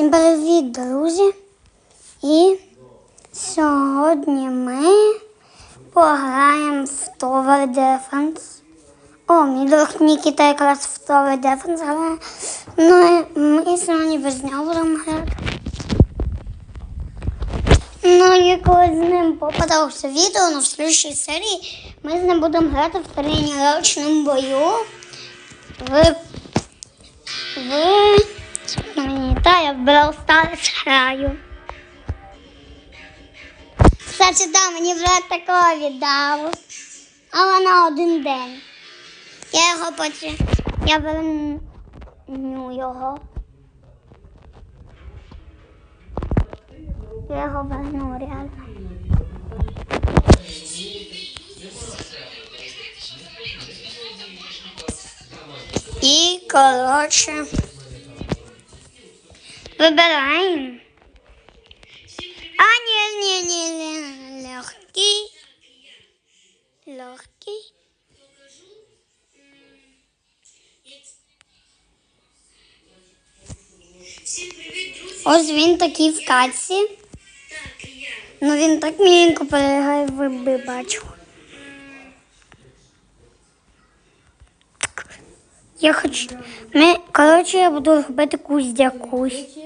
Всім привіт, друзі! І сьогодні ми пограємо в Tower Defense. О, мій друг Нікіта якраз в Tower Defense грає. Ну і ми сьогодні без нього будемо грати. Ну коли з ним попадалося відео, ну в слідчій серії ми з ним будемо грати в тренувальному бою. В в та я в Brawl Stars граю. Кстати, да, мені вже такого віддав. Але на один день. Я його потім. Я верну його. Я його верну реально. І, коротше, вибираємо. А, ні, ні, ні, ні, легкий. Легкий. Ось він такий в каці. Ну він так міленько перегає, ви би бачили. Я хочу. Ми, коротше, я буду робити куздя кусь.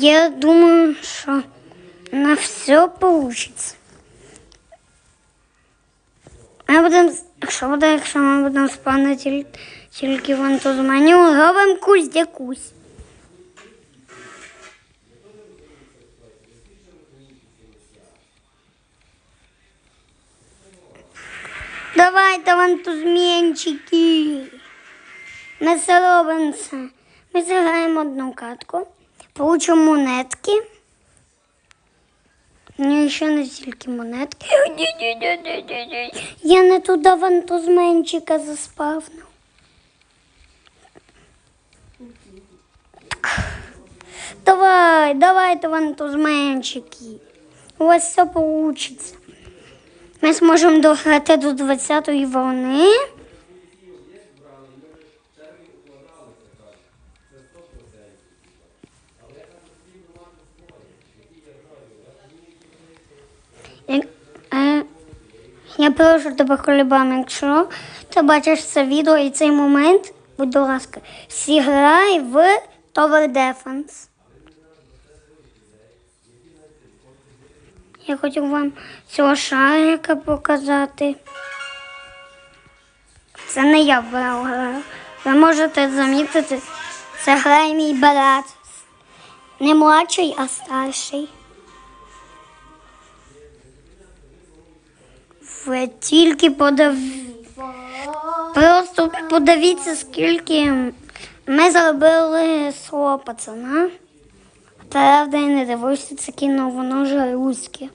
Я думаю, що на все получится. Ми будемо, якщо буде, якщо ми будемо спати тільки, тільки вон тут меню, робимо куздя кусь. Давайте вантузменчики. Ми це робимо це. Ми зіграємо одну катку, получимо монетки. Ну, ще не стільки монетки. Я не туди вантузменчика заспавнив. Давай, давайте вантузменчики. У вас все получится. Ми зможемо дограти до 20-ї волни. Як- е, Я прошу тебе, Колібам, якщо ти бачиш це відео і цей момент, будь ласка, зіграй в Tower Defense. Я хотів вам цього шарика показати. Це не я вбирав граю. Ви можете замітити, це грає мій брат. Не младший, а старший. Ви тільки подав... Просто подивіться, скільки ми заробили свого пацана. Правда, я не дивився це кіно, воно вже руське.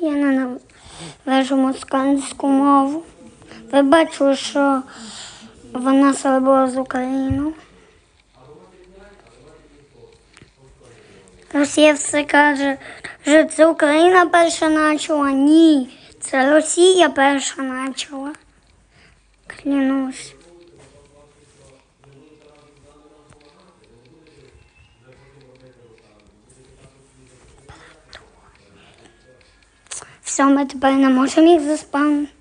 Я ненавижу москальську мову. Ви бачили, що вона зробила з Україною. Росія все каже, що це Україна перша почала. Ні, це Росія перша почала. Клянусь. Все, ми тепер не можемо їх заспавнити.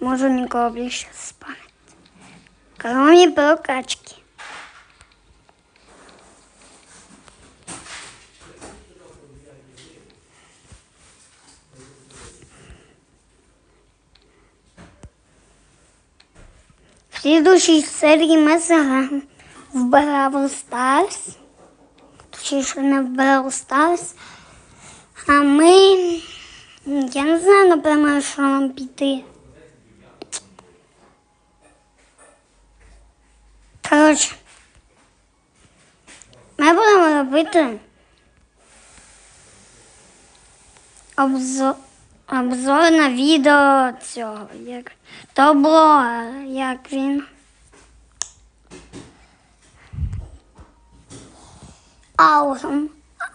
Можу нікого більше заспавнити. Кроме прокачки. Следующей серії ми заграємо в Бравл Старс. Точніше, не в Бравл Старс. А ми. Я не знаю, напевно, що нам піти. Коротше. Ми будемо робити обзор, обзор на відео цього. Як то блогер, як він. Аурум.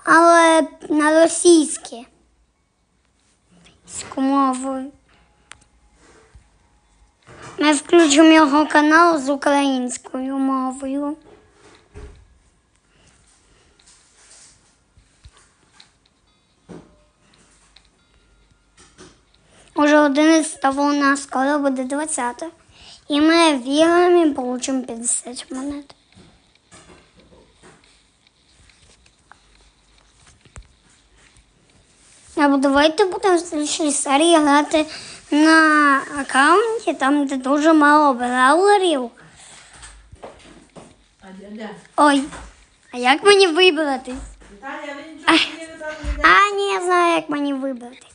Але на російське. мовою. Ми включимо його канал з українською мовою. Уже 11 волна, скоро буде 20. І ми віримо і получимо 50 монет. Або давайте будемо в слідчій серії грати на аккаунті, там, де дуже мало браулерів. А? Ой, а як мені вибратись? Не А, ні, я знаю, як мені вибратись.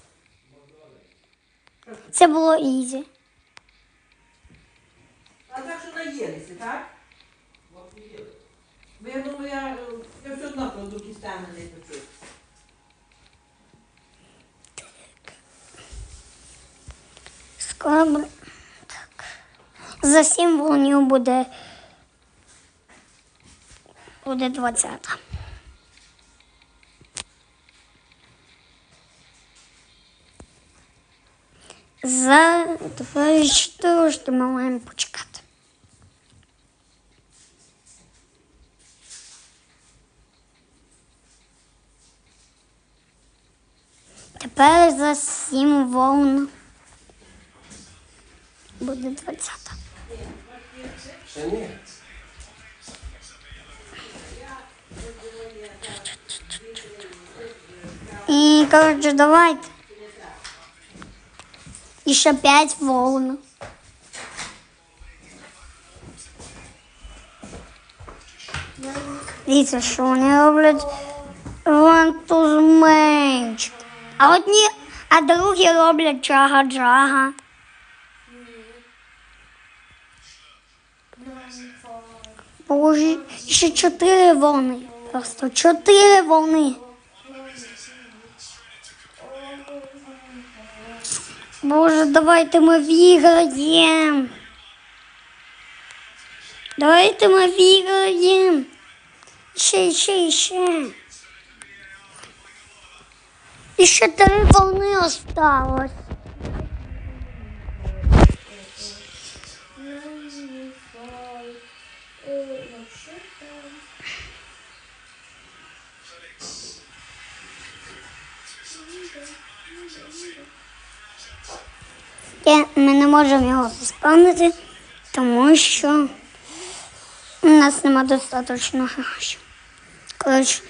Це було ізі. А так що наїлися, так? Бо я думаю, я, е, я все одно кладу кістями не почув. Скоро. Так. За сім волнів буде. Буде 20. За 24 що ми маємо почекати. Тепер за 7 волн буде 20. Ще ні. І, коротше, давайте. І ще 5 волн. Дивіться, що вони роблять ванту зменшити. А одні, а другі роблять джага-джага. Боже, ще чотири волни. Просто чотири волни. Боже, давайте ми виграємо. Давайте ми виграємо. Ще, ще, ще. І ще три волни осталось. Я- Ми не можемо його заспавнити, тому що у нас нема достатньо грошей. Коротше,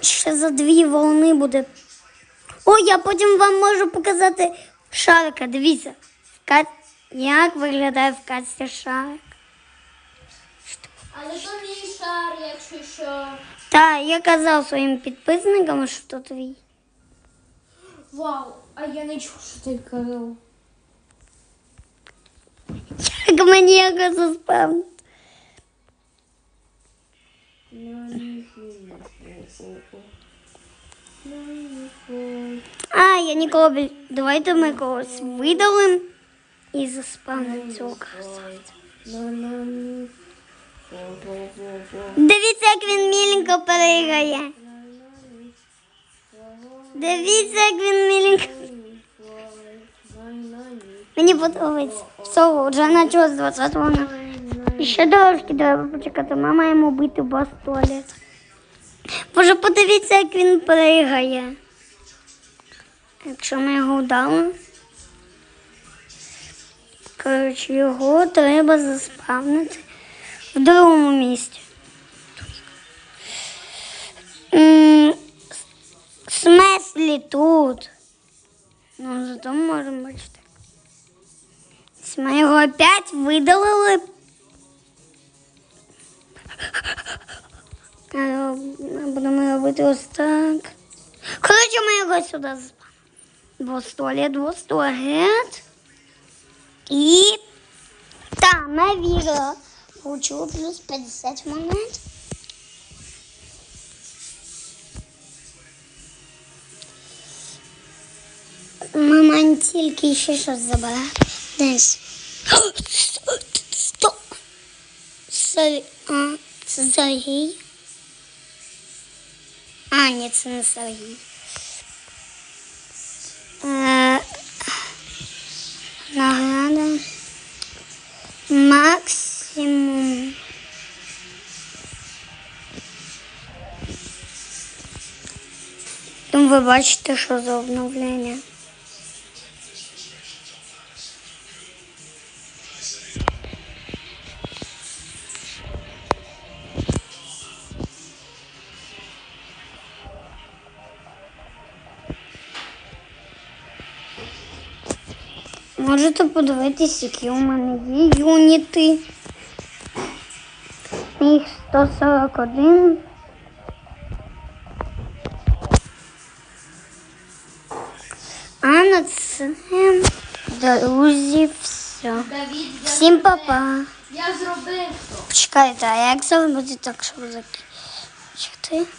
ще за дві волни буде. О, я потім вам можу показати шарика. Дивіться, в ка- як виглядає в касті шарик. Але то мій шар, якщо що. Та я казав своїм підписникам, що то твій. Вау, а я не чув, що ти казав. Як мені його заспавнити? А, я нікого Давайте ми когось видалимо і заспавнимо цього красавця. Дивіться, як він міленько перегає. Дивіться, як він міленько. Мені подобається. Все, вже почалось 20 вона. І ще трошки треба почекати. Ми маємо бити бос туалет. Боже, подивіться, як він пригає. Якщо ми його вдали. Коротше, його треба заспавнити в другому місці. Смислі тут. Ну, зато можемо бачити. Ми його опять видалили. Ми будемо робити ось так. Коротше, ми його сюди заспали. Двостолі, двостоліт. І там я вірила. Получила плюс 50 монет. Мама тільки ще щось забирає. Стоп. Сергій. А, це А, ні, це не Сергій. Е, Награда. Максимум. Тому ви бачите, що за обновлення. Можете подивитись, які у мене є юніти. Їх 141. А на це, друзі, все. Всім па-па. Я зробив то. Почекайте, а як зробити так, щоб закінчити?